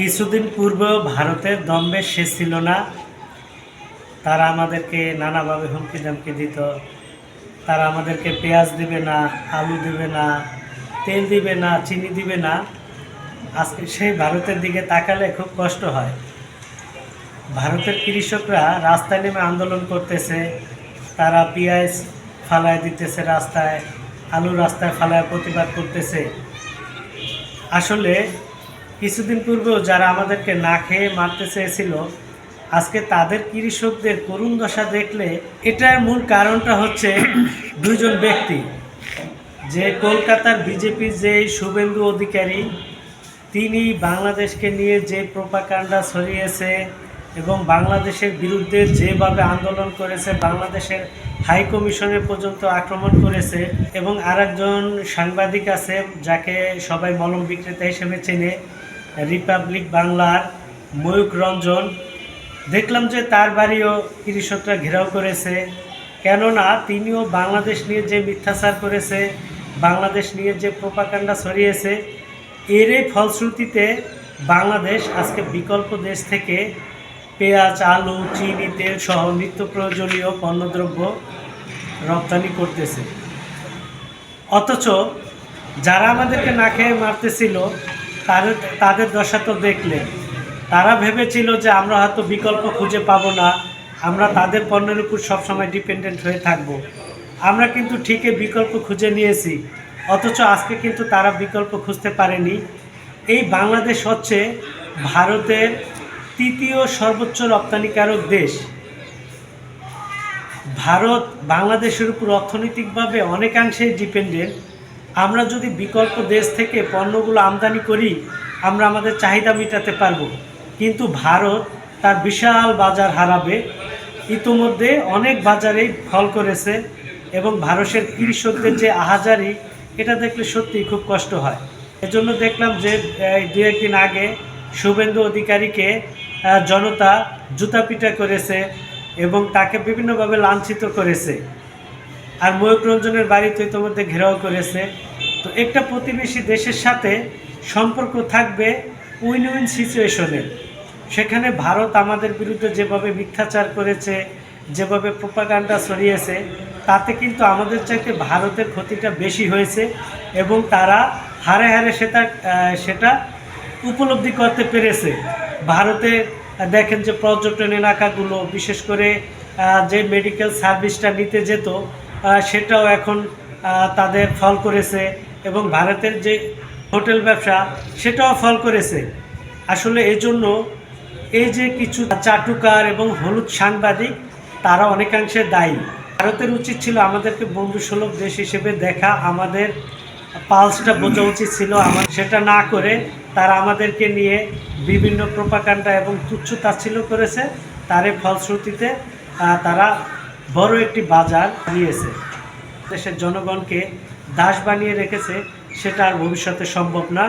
কিছুদিন পূর্বেও ভারতের দম্বে সে ছিল না। তারা আমাদেরকে নানাভাবে হুমকি দামকি দিত। তারা আমাদেরকে পেঁয়াজ দিবে না, আলু দিবে না, তেল দিবে না, চিনি দিবে না। আজকে সেই ভারতের দিকে তাকালে খুব কষ্ট হয়। ভারতের কৃষকরা রাস্তায় নেমে আন্দোলন করতেছে। তারা পেঁয়াজ ফালায় দিতেছে রাস্তায়, আলু রাস্তায় ফালায় প্রতিবাদ করতেছে। আসলে কিছুদিন পূর্বেও যারা আমাদেরকে না খেয়ে মারতে চেয়েছিল, আজকে তাদের কৃষকদের করুণ দশা দেখলে এটার মূল কারণটা হচ্ছে দুজন ব্যক্তি। যে কলকাতার বিজেপির যে শুভেন্দু অধিকারী, তিনি বাংলাদেশকে নিয়ে যে প্রোপাকাণ্ডা ছড়িয়েছে এবং বাংলাদেশের বিরুদ্ধে যেভাবে আন্দোলন করেছে, বাংলাদেশের হাই কমিশনে পর্যন্ত আক্রমণ করেছে এবং আরেকজন সাংবাদিক আছে যাকে সবাই মলম বিক্রেতা হিসেবে চেনে রিপাবলিক বাংলার ময়ূক রঞ্জন দেখলাম যে তার বাড়িও কৃষকরা ঘেরাও করেছে। কেননা তিনিও বাংলাদেশ নিয়ে যে মিথ্যাচার করেছে, বাংলাদেশ নিয়ে যে প্রোপাকাণ্ডা ছড়িয়েছে, এরই ফলশ্রুতিতে বাংলাদেশ আজকে বিকল্প দেশ থেকে পেঁয়াজ, আলু, চিনি, তেল সহ নিত্য প্রয়োজনীয় পণ্যদ্রব্য রপ্তানি করতেছে। অথচ যারা আমাদেরকে না খেয়ে মারতেছিল তাদের তাদের দশা তো দেখলেন। তারা ভেবেছিল যে আমরা হয়তো বিকল্প খুঁজে পাবো না। আমরা তাদের পণ্যের উপর সবসময় ডিপেন্ডেন্ট হয়ে থাকব। আমরা কিন্তু ঠিকই বিকল্প খুঁজে নিয়েছি। অথচ আজকে কিন্তু তারা বিকল্প খুঁজতে পারেনি। এই বাংলাদেশ হচ্ছে ভারতের তৃতীয় সর্বোচ্চ রপ্তানিকারক দেশ। ভারত বাংলাদেশের উপর অর্থনৈতিকভাবে অনেকাংশেই ডিপেন্ডেন্ট আমরা যদি বিকল্প দেশ থেকে পণ্যগুলো আমদানি করি, আমরা আমাদের চাহিদা মেটাতে পারব। কিন্তু ভারত তার বিশাল বাজার হারাবে। ইতোমধ্যে অনেক বাজারেই ফল করেছে এবং ভারতের কৃষকদের যে আহাজারি, এটা দেখলে সত্যিই খুব কষ্ট হয়। এজন্য দেখলাম যে দু একদিন আগে শুভেন্দু অধিকারীকে জনতা জুতা পিটা করেছে এবং তাকে বিভিন্নভাবে লাঞ্ছিত করেছে। আর ময়ূক রঞ্জনের বাড়িতে ইতিমধ্যে ঘেরাও করেছে। তো একটা প্রতিবেশী দেশের সাথে সম্পর্ক থাকবে উইন উইন সিচুয়েশনের সেখানে ভারত আমাদের বিরুদ্ধে যেভাবে মিথ্যাচার করেছে, যেভাবে প্রোপাগান্ডা ছড়িয়েছে, তাতে কিন্তু আমাদের চাইতে ভারতের ক্ষতিটা বেশি হয়েছে এবং তারা হারে হারে সেটা সেটা উপলব্ধি করতে পেরেছে। ভারতে দেখেন যে পর্যটন এলাকাগুলো বিশেষ করে যে মেডিকেল সার্ভিসটা নিতে যেত সেটাও এখন তাদের ফল করেছে এবং ভারতের যে হোটেল ব্যবসা, সেটাও ফল করেছে। আসলে এই জন্য এই যে কিছু চাটুকার এবং হলুদ সাংবাদিক, তারা অনেকাংশে দায়ী। ভারতের উচিত ছিল আমাদেরকে বন্ধুসুলভ দেশ হিসেবে দেখা, আমাদের পালসটা বোঝা উচিত ছিল, আমার সেটা না করে তারা আমাদেরকে নিয়ে বিভিন্ন প্রপাকাণ্ডা এবং তুচ্ছ তাচ্ছিল্য করেছে। তারই ফলশ্রুতিতে তারা বড় একটি বাজার নিয়েছে দেশের জনগণকে দাস বানিয়ে রেখেছে, সেটা আর ভবিষ্যতে সম্ভব না।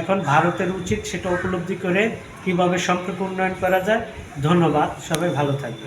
এখন ভারতের উচিত সেটা উপলব্ধি করে কীভাবে সম্পর্ক উন্নয়ন করা যায়। ধন্যবাদ, সবাই ভালো থাকবে